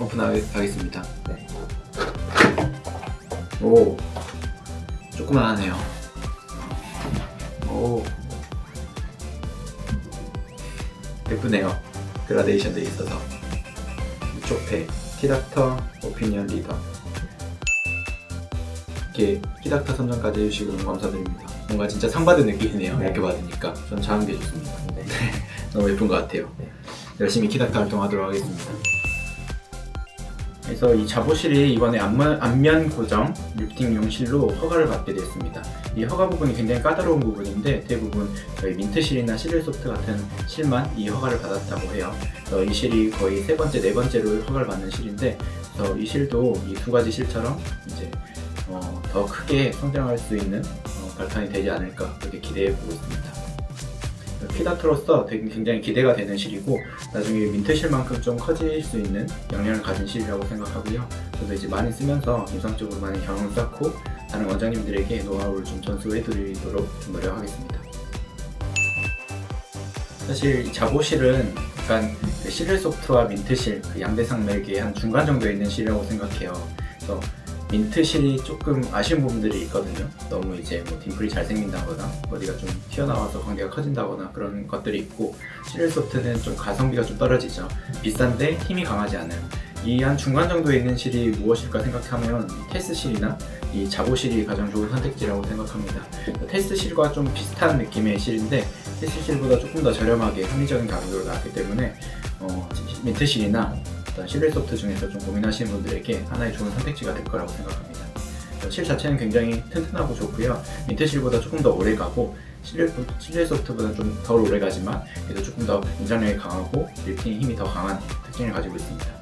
오픈하겠습니다. 네. 오, 조그만하네요. 오, 예쁘네요. 그라데이션도 있어서. 이쪽 배, 키닥터 오피니언 리더. 이렇게 키닥터 선정까지 해주시고 너무 감사드립니다. 뭔가 진짜 상 받은 느낌이네요. 네. 이렇게 받으니까. 전 잘한 게 좋습니다. 네. 너무 예쁜 것 같아요. 네. 열심히 키닥터 활동하도록 하겠습니다. 그래서 이 자보실이 이번에 안면, 안면 고정 리프팅용 실로 허가를 받게 됐습니다. 이 허가 부분이 굉장히 까다로운 부분인데 대부분 저희 민트실이나 시릴소프트 같은 실만 이 허가를 받았다고 해요. 그래서 이 실이 거의 세 번째, 네 번째로 허가를 받는 실인데 그래서 이 실도 이 두 가지 실처럼 이제 어, 더 크게 성장할 수 있는 어, 발판이 되지 않을까 그렇게 기대해 보고 있습니다. 피다트로서 굉장히 기대가 되는 실이고 나중에 민트실만큼 좀 커질 수 있는 역량을 가진 실이라고 생각하고요. 저도 이제 많이 쓰면서 임상적으로 많이 경험을 쌓고 다른 원장님들에게 노하우를 좀 전수해드리도록 좀 노력하겠습니다. 사실 이 자보실은 약간 그 시릴 소프트와 민트실 그 양대산맥의 한 중간 정도에 있는 실이라고 생각해요. 그래서 민트실이 조금 아쉬운 부분들이 있거든요. 너무 이제 뭐 딤플이 잘생긴다거나 어디가 좀 튀어나와서 관계가 커진다거나 그런 것들이 있고 시릴 소프트는 좀 가성비가 좀 떨어지죠. 비싼데 힘이 강하지 않은 이 한 중간 정도에 있는 실이 무엇일까 생각하면 이 테스 실이나 이 자보 실이 가장 좋은 선택지라고 생각합니다. 테스 실과 좀 비슷한 느낌의 실인데 테스 실보다 조금 더 저렴하게 합리적인 가격으로 나왔기 때문에 어, 민트 실이나 어떤 시릴 소프트 중에서 좀 고민하시는 분들에게 하나의 좋은 선택지가 될 거라고 생각합니다. 어, 실 자체는 굉장히 튼튼하고 좋고요. 민트실보다 조금 더 오래 가고 실릴 소프트보다 좀 덜 오래 가지만 그래도 조금 더 인장력이 강하고 리프팅 힘이 더 강한 특징을 가지고 있습니다.